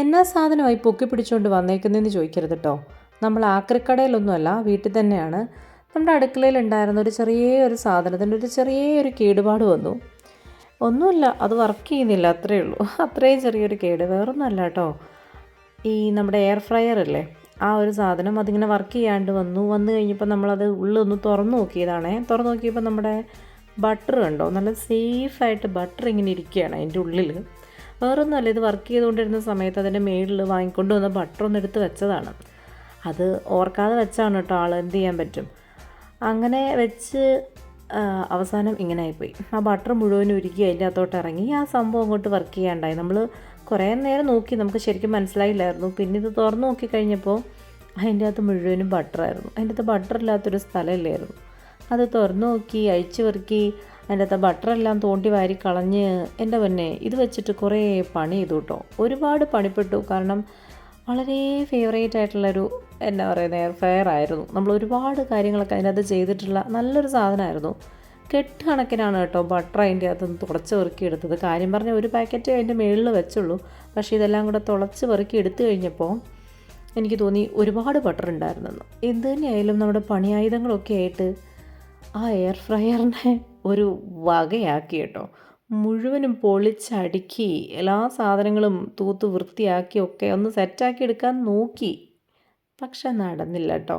എന്നാ സാധനമായി പൊക്കി പിടിച്ചുകൊണ്ട് വന്നേക്കുന്നതെന്ന് ചോദിക്കരുത് കേട്ടോ നമ്മൾ ആക്രിക്കടയിലൊന്നുമല്ല വീട്ടിൽ തന്നെയാണ്. നമ്മുടെ അടുക്കളയിൽ ഉണ്ടായിരുന്ന ഒരു ചെറിയ ഒരു സാധനത്തിന്റെ ഒരു ചെറിയൊരു കേടുപാട് വന്നു. ഒന്നുമില്ല അത് വർക്ക് ചെയ്യുന്നില്ല അത്രയേ ഉള്ളൂ. അത്രയും ചെറിയൊരു കേട്. വേറൊന്നുമല്ല കേട്ടോ ഈ നമ്മുടെ എയർ ഫ്രയർ അല്ലേ ആ ഒരു സാധനം അതിങ്ങനെ വർക്ക് ചെയ്യാണ്ട് വന്നു. വന്നു കഴിഞ്ഞപ്പോൾ നമ്മളത് ഉള്ളൊന്ന് തുറന്നു നോക്കിയതാണേ. തുറന്നു നോക്കിയപ്പോൾ നമ്മുടെ ബട്ടർ കണ്ടോ? നല്ല സേഫായിട്ട് ബട്ടർ ഇങ്ങനെ ഇരിക്കുകയാണ് അതിന്റെ ഉള്ളിൽ വേറൊന്നുമല്ല ഇത് വർക്ക് ചെയ്തുകൊണ്ടിരുന്ന സമയത്ത് അതിന്റെ മേളിൽ വാങ്ങിക്കൊണ്ട് വന്ന ബട്ടർ ഒന്ന് എടുത്ത് വെച്ചതാണ്. അത് ഓർക്കാതെ വെച്ചാണ് കേട്ടോ ആൾ എന്ത് ചെയ്യാൻ പറ്റും. അങ്ങനെ വെച്ച് അവസാനം ഇങ്ങനെ ആയിപ്പോയി. ആ ബട്ടർ മുഴുവനും ഉരുക്കി അതിന്റെ അകത്തോട്ട് ഇറങ്ങി. ആ സംഭവം അങ്ങോട്ട് വർക്ക് ചെയ്യാണ്ടായി. നമ്മൾ കുറേ നേരം നോക്കി. നമുക്ക് ശരിക്കും മനസ്സിലായില്ലായിരുന്നു. പിന്നെ ഇത് തുറന്നു നോക്കി കഴിഞ്ഞപ്പോൾ അതിന്റെ അകത്ത് മുഴുവനും ബട്ടറായിരുന്നു അതിന്റെ അകത്ത് ബട്ടർ ഇല്ലാത്തൊരു സ്ഥലമില്ലായിരുന്നു അത് തുറന്നു നോക്കി അഴിച്ചു പെറുക്കി അതിന്റെ അകത്ത് ബട്ടറെല്ലാം തോണ്ടി വാരി കളഞ്ഞ് എന്റെ പൊന്നെ ഇത് വെച്ചിട്ട് കുറേ പണി ചെയ്തു കേട്ടോ. ഒരുപാട് പണിപ്പെട്ടു. കാരണം വളരെ ഫേവറേറ്റ് ആയിട്ടുള്ളൊരു എന്താ പറയുന്നത് എയർ ഫെയർ ആയിരുന്നു. നമ്മൾ ഒരുപാട് കാര്യങ്ങളൊക്കെ അതിനകത്ത് ചെയ്തിട്ടുള്ള നല്ലൊരു സാധനമായിരുന്നു. കെട്ട് കണക്കിനാണ് കേട്ടോ ബട്ടർ അതിന്റെ അകത്ത് തുളച്ച് പെറുക്കി എടുത്തത് കാര്യം പറഞ്ഞാൽ ഒരു പാക്കറ്റ് അതിന്റെ മുകളിൽ വെച്ചുള്ളൂ. പക്ഷേ ഇതെല്ലാം കൂടെ തുളച്ച് പെറുക്കി എടുത്തു കഴിഞ്ഞപ്പോൾ എനിക്ക് തോന്നി ഒരുപാട് ബട്ടർ ഉണ്ടായിരുന്നെന്ന്. എന്ത് തന്നെയായാലും നമ്മുടെ പണിയായുധങ്ങളൊക്കെ ആയിട്ട് ആ എയർ ഫ്രയറിനെ ഒരു വകയാക്കി കേട്ടോ. മുഴുവനും പൊളിച്ചടുക്കി എല്ലാ സാധനങ്ങളും തൂത്ത് വൃത്തിയാക്കി ഒക്കെ ഒന്ന് സെറ്റാക്കി എടുക്കാൻ നോക്കി. പക്ഷെ നടന്നില്ല കേട്ടോ.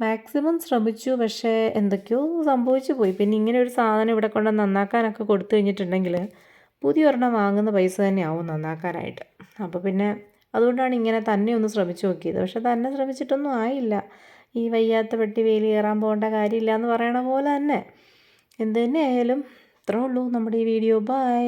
മാക്സിമം ശ്രമിച്ചു പക്ഷേ എന്തൊക്കെയോ സംഭവിച്ചു പോയി. പിന്നെ ഇങ്ങനെ ഒരു സാധനം ഇവിടെ കൊണ്ട് നന്നാക്കാനൊക്കെ കൊടുത്തു കഴിഞ്ഞിട്ടുണ്ടെങ്കിൽ പുതിയൊരെണ്ണം വാങ്ങുന്ന പൈസ തന്നെയാവും നന്നാക്കാനായിട്ട്. അപ്പോൾ പിന്നെ അതുകൊണ്ടാണ് ഇങ്ങനെ തന്നെ ഒന്ന് ശ്രമിച്ചു നോക്കിയത്. പക്ഷെ തന്നെ ശ്രമിച്ചിട്ടൊന്നും ആയില്ല. ഈ വയ്യാത്ത വെട്ടി വെയിൽ കയറാൻ പോകേണ്ട കാര്യമില്ല എന്ന് പറയണ പോലെ തന്നെ. എന്ത് തന്നെ ആയാലും ഇത്രേ ഉള്ളൂ നമ്മുടെ ഈ വീഡിയോ. ബൈ